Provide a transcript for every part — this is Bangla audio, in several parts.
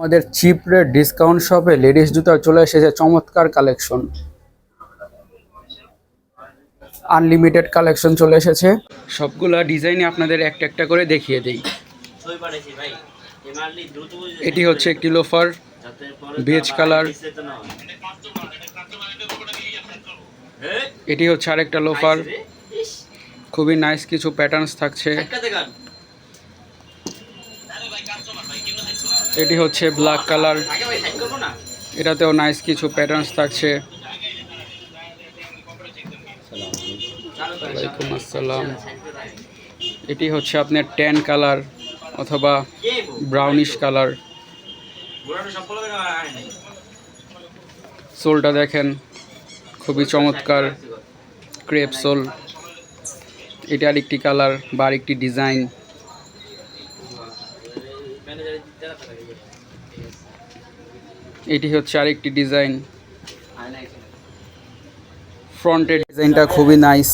আমাদের চিপ রেট ডিসকাউন্ট শপে লেডিস জুতার চলে এসেছে, চমৎকার কালেকশন আনলিমিটেড কালেকশন চলে এসেছে। সবগুলা ডিজাইনে আপনাদের একটা একটা করে দেখিয়ে দিই। এটি হচ্ছে একটি লোফার বেজ কালার। এটি হচ্ছে আরেকটা লোফার খুবই নাইস কিছু প্যাটার্নস থাকছে। এটি হচ্ছে ব্ল্যাক কালার এটাতেও নাইস কিছু প্যাটার্নস থাকছে আসসালাম। এটি হচ্ছে আপনার ট্যান কালার অথবা ব্রাউনিশ কালার। সোলটা দেখেন, খুবই চমৎকার ক্রেপ সোল এটা আরেকটি কালার বা আরেকটি ডিজাইন এটি হচ্ছে আরেকটি ডিজাইন। ফ্রন্টের ডিজাইনটা খুবই নাইস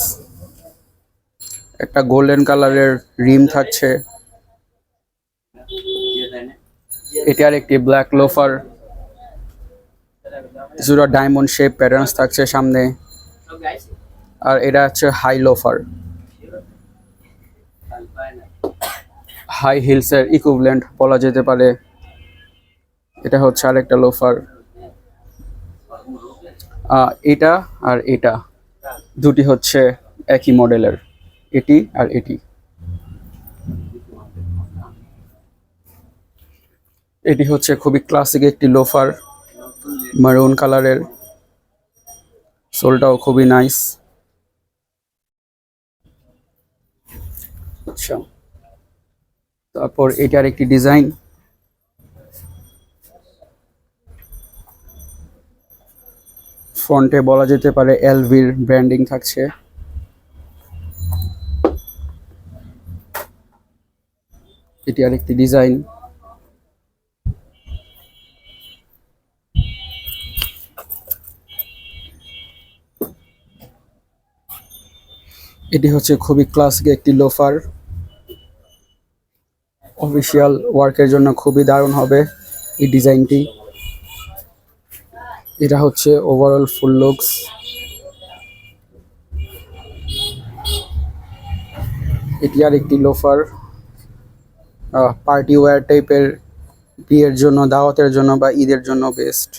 একটা গোল্ডেন কালারের রিম থাকছে? এটি আরেকটি ব্ল্যাক লোফার কিছুটা ডায়মন্ড শেপ প্যাটার্নস থাকছে সামনে আর এটা হচ্ছে হাই লোফার। হাই হিলসের ইকুইভ্যালেন্ট বলা যেতে পারে এটা হচ্ছে আরেকটা লোফার আহ, এটা আর এটা। দুটি হচ্ছে একই মডেলের এটি আর এটি। এটি হচ্ছে খুবই ক্লাসিক একটি লোফার মারুন কালারের সোলটাও খুবই নাইস আচ্ছা। তারপর এটার একটি ডিজাইন ফ্রন্টে বলা যেতে পারে এলভির ব্র্যান্ডিং থাকছে। এটি আরেকটি ডিজাইন। এটি হচ্ছে খুবই ক্লাসিক একটি লোফার। অফিসিয়াল ওয়ার্কের জন্য খুবই দারুণ হবে এই ডিজাইনটি। এটা হচ্ছে ওভারঅল ফুল লুকস এটি আর একটি লোফার পার্টি ওয়্যার টাইপের বিয়ের জন্য, দাওয়াতের জন্য বা ঈদের জন্য বেস্ট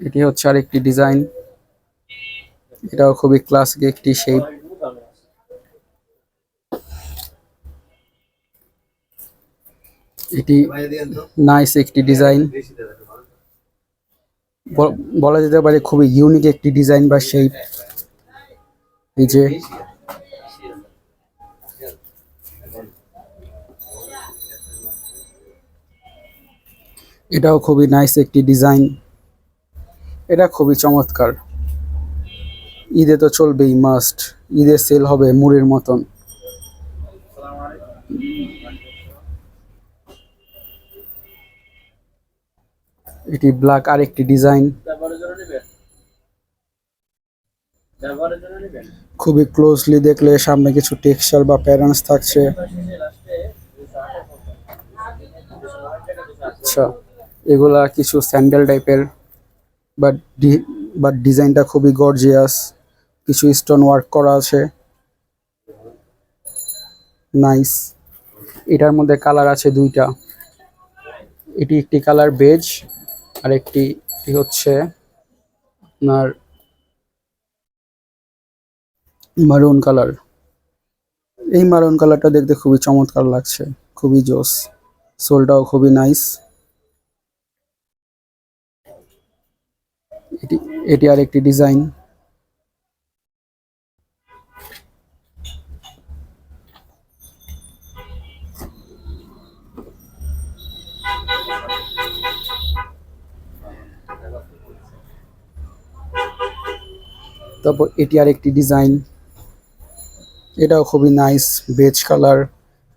এটি হচ্ছে আর একটি ডিজাইন এটাও খুবই ক্লাসিক একটি শেপ এটি নাইস একটি ডিজাইন বলা যেতে পারে খুবই ইউনিক একটি ডিজাইন বা শেপ এই যে, এটাও খুবই নাইস একটি ডিজাইন এটা খুবই চমৎকার। ঈদে তো চলবেই মাস্ট ঈদে সেল হবে মুড়ের মতন। এটি ব্ল্যাক আর একটি ডিজাইন? খুবই ক্লোজলি দেখলে সামনে কিছু টেক্সচার বা প্যারেন্টস থাকছে। আচ্ছা এগুলা কিছু স্যান্ডেল টাইপের বাট বাট ডিজাইনটা খুবই গর্জিয়াস কিছু স্টোন ওয়ার্ক করা আছে। নাইস এটার মধ্যে কালার আছে দুইটা। এটি একটি কালার বেজ আর একটি এটি হচ্ছে? আপনার মারুন কালার এই মারুন কালারটা দেখতে খুবই চমৎকার লাগছে, খুবই জোস। সোলটাও খুবই নাইস এটি এটি আর একটি ডিজাইন তারপর এটি আর একটি ডিজাইন। এটাও খুবই নাইস বেজ কালার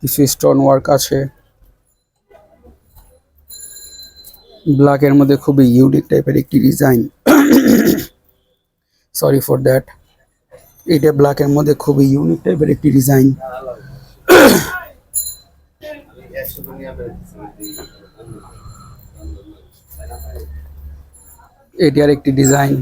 কিছু স্টোন ওয়ার্ক আছে ব্ল্যাকের মধ্যে খুবই ইউনিক টাইপের একটি ডিজাইন সরি ফর দ্যাট এটা ব্ল্যাকের মধ্যে খুবই ইউনিক টাইপের একটি ডিজাইন এটি আর একটি ডিজাইন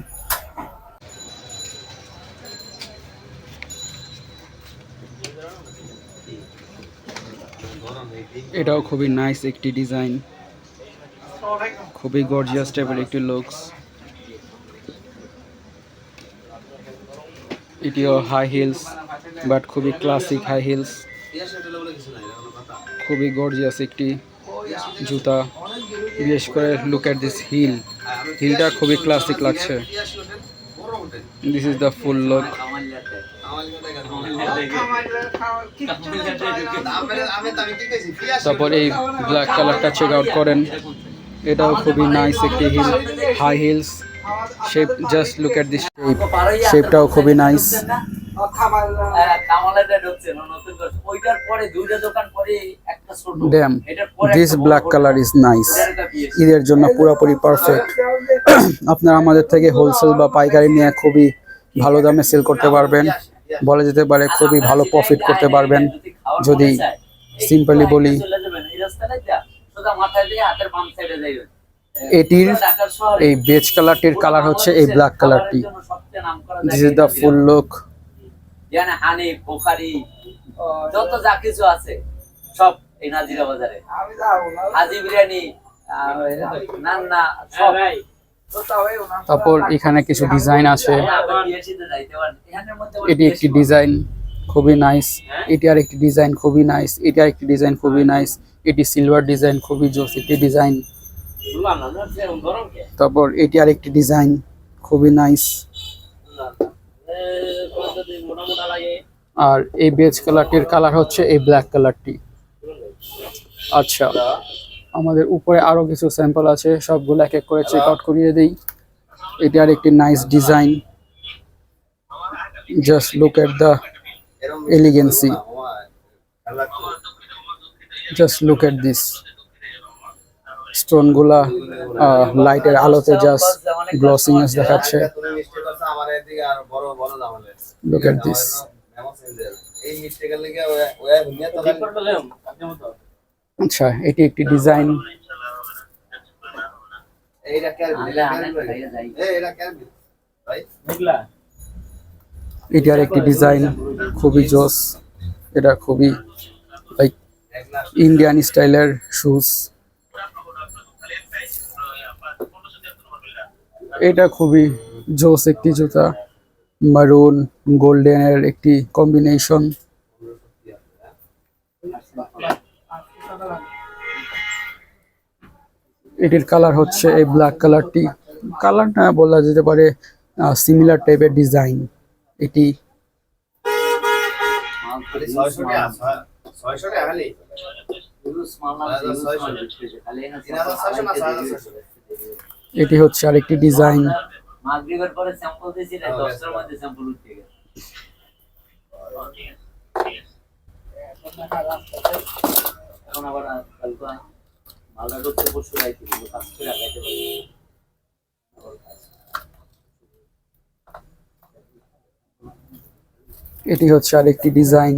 এটাও খুবই নাইস একটি ডিজাইন খুবই গর্জিয়াস টাইপের একটি লুকস এটিও হাই হিলস বাট খুবই ক্লাসিক হাই হিলস খুবই গর্জিয়াস একটি জুতা। বিশেষ করে লুক এট দিস হিল হিলটা খুবই ক্লাসিক লাগছে। This is the full look তারপর এই ব্ল্যাক কালারটা চেক আউট করেন। এটাও খুবই নাইস একটি heel high heels shape just look at this shape শেপটাও খুবই নাইস কামালেটা ঢুকছে না, নতুন করে। ওইটার পরে দুইটা দোকান পরে একটা ছোট damn this black colour is nice. ঈদের জন্য পুরোপুরি পারফেক্ট আপনারা আমাদের থেকে হোলসেল বা পাইকারি নিয়ে খুবই ভালো দামে সেল করতে পারবেন। বলা যেতে পারে খুবই ভালো প্রফিট করতে পারবেন। যদি সিম্পলি বলি। এটির এই বেজ কালারটির কালার হচ্ছে এই ব্ল্যাক কালারটি this is the full look Hanif Bokhari, যত যা কিছু আছে, সব এই নাজিরা বাজারে। হাজি বিরিয়ানি নান্না, সব। তারপর এখানে কিছু ডিজাইন আছে। এটি একটি ডিজাইন খুবই নাইস এটি আর একটি ডিজাইন খুবই নাইস এটি আর একটি ডিজাইন খুবই নাইস এটি সিলভার ডিজাইন খুবই জোস একটি ডিজাইন? তারপর এটি আর একটি ডিজাইন খুবই নাইস আর এই বেজ কালারটির কালার হচ্ছে এই ব্ল্যাক কালারটি আচ্ছা। আমাদের উপরে আরও কিছু স্যাম্পল আছে সবগুলো এক এক করে চেক আউট করিয়ে দিই। এটি আর একটি nice design just look at the elegancy just look at this স্টোনগুলা লাইটের আলোতে জাস্ট গ্লসিনেস দেখাচ্ছে। Look at this. ঠিক করে পেলাম, আপনি মতো। আচ্ছা এটি একটি ডিজাইন এটার একটি ডিজাইন খুবই জোস। এটা খুবই লাইক ইন্ডিয়ান স্টাইলের শুজ এটা খুবই জোস একটি জুতা। মারুন গোল্ডেনের একটি কম্বিনেশন এটির কালার হচ্ছে এই ব্ল্যাক কালারটি কালারটা বলা যেতে পারে সিমিলার টাইপের ডিজাইন এটি না, না? এটি হচ্ছে আরেকটি ডিজাইন মাগরিবের পরে স্যাম্পল মধ্যে স্যাম্পল উঠে এখন আবার কালকে মালদা ঢুকতে পরশু যাইতে কিন্তু কাজ করে আগাইতে পারি এটি হচ্ছে আরেকটি ডিজাইন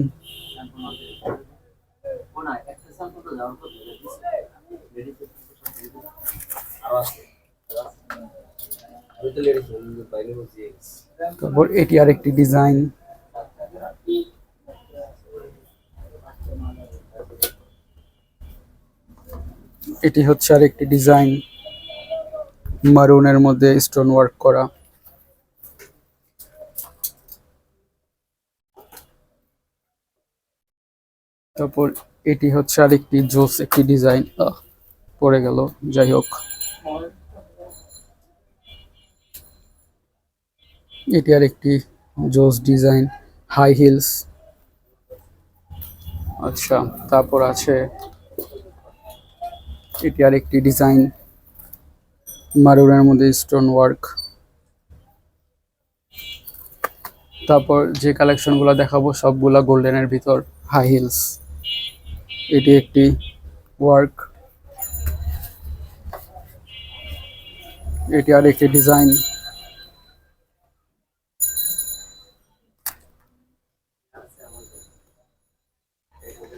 এটি আরেকটি ডিজাইন এটি হচ্ছে আর একটি ডিজাইন মারুনের মধ্যে স্টোন ওয়ার্ক করা। তারপর এটি হচ্ছে আরেকটি জোস, একটি ডিজাইন। পড়ে গেল, যাই হোক। এটি আর একটি জোস ডিজাইন হাই হিলস আচ্ছা তারপর আছে এটি আর একটি ডিজাইন। মারুনের মধ্যে স্টোন ওয়ার্ক তারপর যে কালেকশনগুলো দেখাবো, সবগুলা গোল্ডেনের ভিতর হাই হিলস এটি একটি ওয়ার্ক এটি আর একটি ডিজাইন।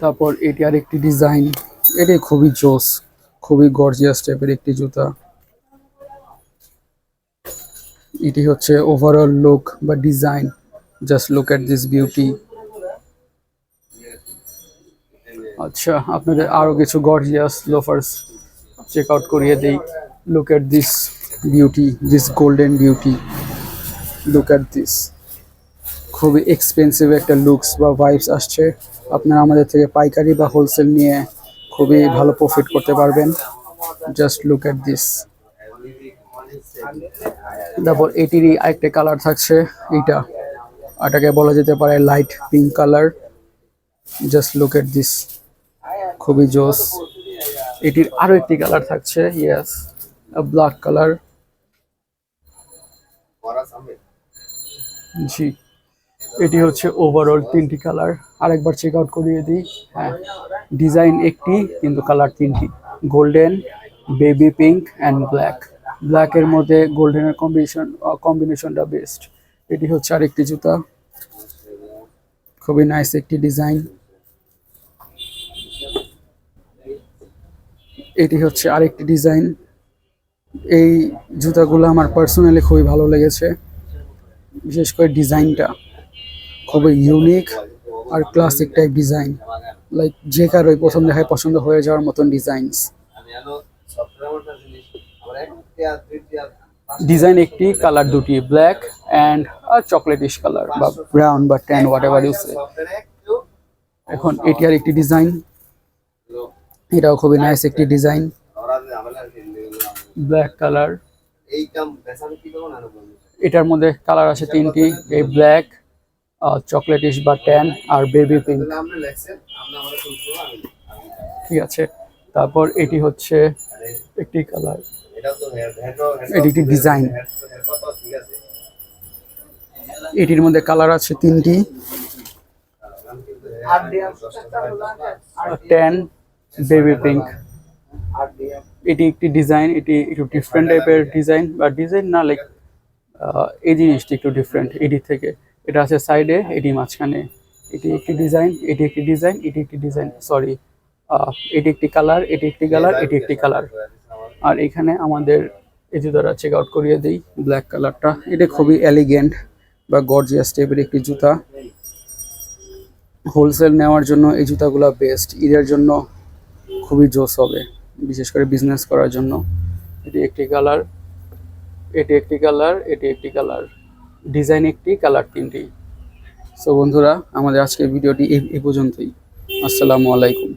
তারপর এটি আর একটি ডিজাইন। এটি খুবই জোস। খুবই গর্জিয়াস টাইপের একটি জুতা। এটি হচ্ছে ওভারঅল লুক বা design just look at this beauty আচ্ছা আপনাদের আরও কিছু গর্জিয়াস লোফার্স চেক আউট করিয়ে দেই। Look at this beauty this golden beauty look at this খুবই এক্সপেন্সিভ একটা লুকস বা ভাইবস আসছে। আপনারা আমাদের থেকে পাইকারি বা হোলসেল নিয়ে খুবই ভালো প্রফিট করতে পারবেন। জাস্ট লুক এট দিস তারপর এটিরই আরেকটা কালার থাকছে, এইটা। এটাকে বলা যেতে পারে light pink colour just look at this খুবই জোস। এটির আরও একটি কালার থাকছে ইয়েস ব্ল্যাক কালার জি। এটি হচ্ছে ওভারঅল তিনটি কালার আরেকবার চেক আউট করিয়ে দিই। হ্যাঁ ডিজাইন একটি, কিন্তু কালার তিনটি। Golden baby pink and black ব্ল্যাকের মধ্যে গোল্ডেনের কম্বিনেশন কম্বিনেশনটা বেস্ট এটি হচ্ছে আরেকটি জুতা। খুবই নাইস একটি ডিজাইন এটি হচ্ছে আরেকটি ডিজাইন এই জুতাগুলো আমার পার্সোনালি খুবই ভালো লেগেছে। বিশেষ করে ডিজাইনটা খুবই ইউনিক আর ক্লাসিক টাইপ ডিজাইন লাইক যে কারোই প্রথম দেখায় পছন্দ হয়ে যাওয়ার মতন ডিজাইনস ডিজাইন একটি কালার দুটি ব্ল্যাক অ্যান্ড চকলেটিশ কালার বা ব্রাউন বা ট্যান হোয়াট এভার ইউ এখন এটি আর একটি ডিজাইন এটাও খুবই নাইস একটি ডিজাইন ব্ল্যাক কালার এটার মধ্যে কালার আছে তিনটি, এই ব্ল্যাক চকলেটিশ বা ট্যান আর বেবি পিঙ্ক ঠিক আছে। তারপর এটি হচ্ছে একটি কালার এটা একটি ডিজাইন এটির মধ্যে কালার আছে তিনটি। ট্যান বেবি পিঙ্ক এটি একটি ডিজাইন এটি একটু ডিফারেন্ট টাইপের ডিজাইন বা ডিজাইন না লাইক এই জিনিসটি একটু ডিফারেন্ট এটি থেকে। এটা আছে সাইডে এটি মাঝখানে। এটি একটি ডিজাইন এটি একটি ডিজাইন এটি একটি ডিজাইন সরি এটি একটি কালার এটি একটি কালার এটি একটি কালার আর এখানে আমাদের এই জুতাটা চেক আউট করিয়ে দিই ব্ল্যাক কালারটা এটা খুবই এলিগেন্ট বা গর্জিয়াস টাইপের একটি জুতা। হোলসেল নেওয়ার জন্য এই জুতাগুলো বেস্ট ঈদের জন্য খুবই জোস হবে, বিশেষ করে বিজনেস করার জন্য। এটি একটি কালার এটি একটি কালার এটি একটি কালার ডিজাইন একটি কালার তিনটি। সো বন্ধুরা আমাদের আজকের ভিডিওটি এই পর্যন্তই। আসসালামু আলাইকুম।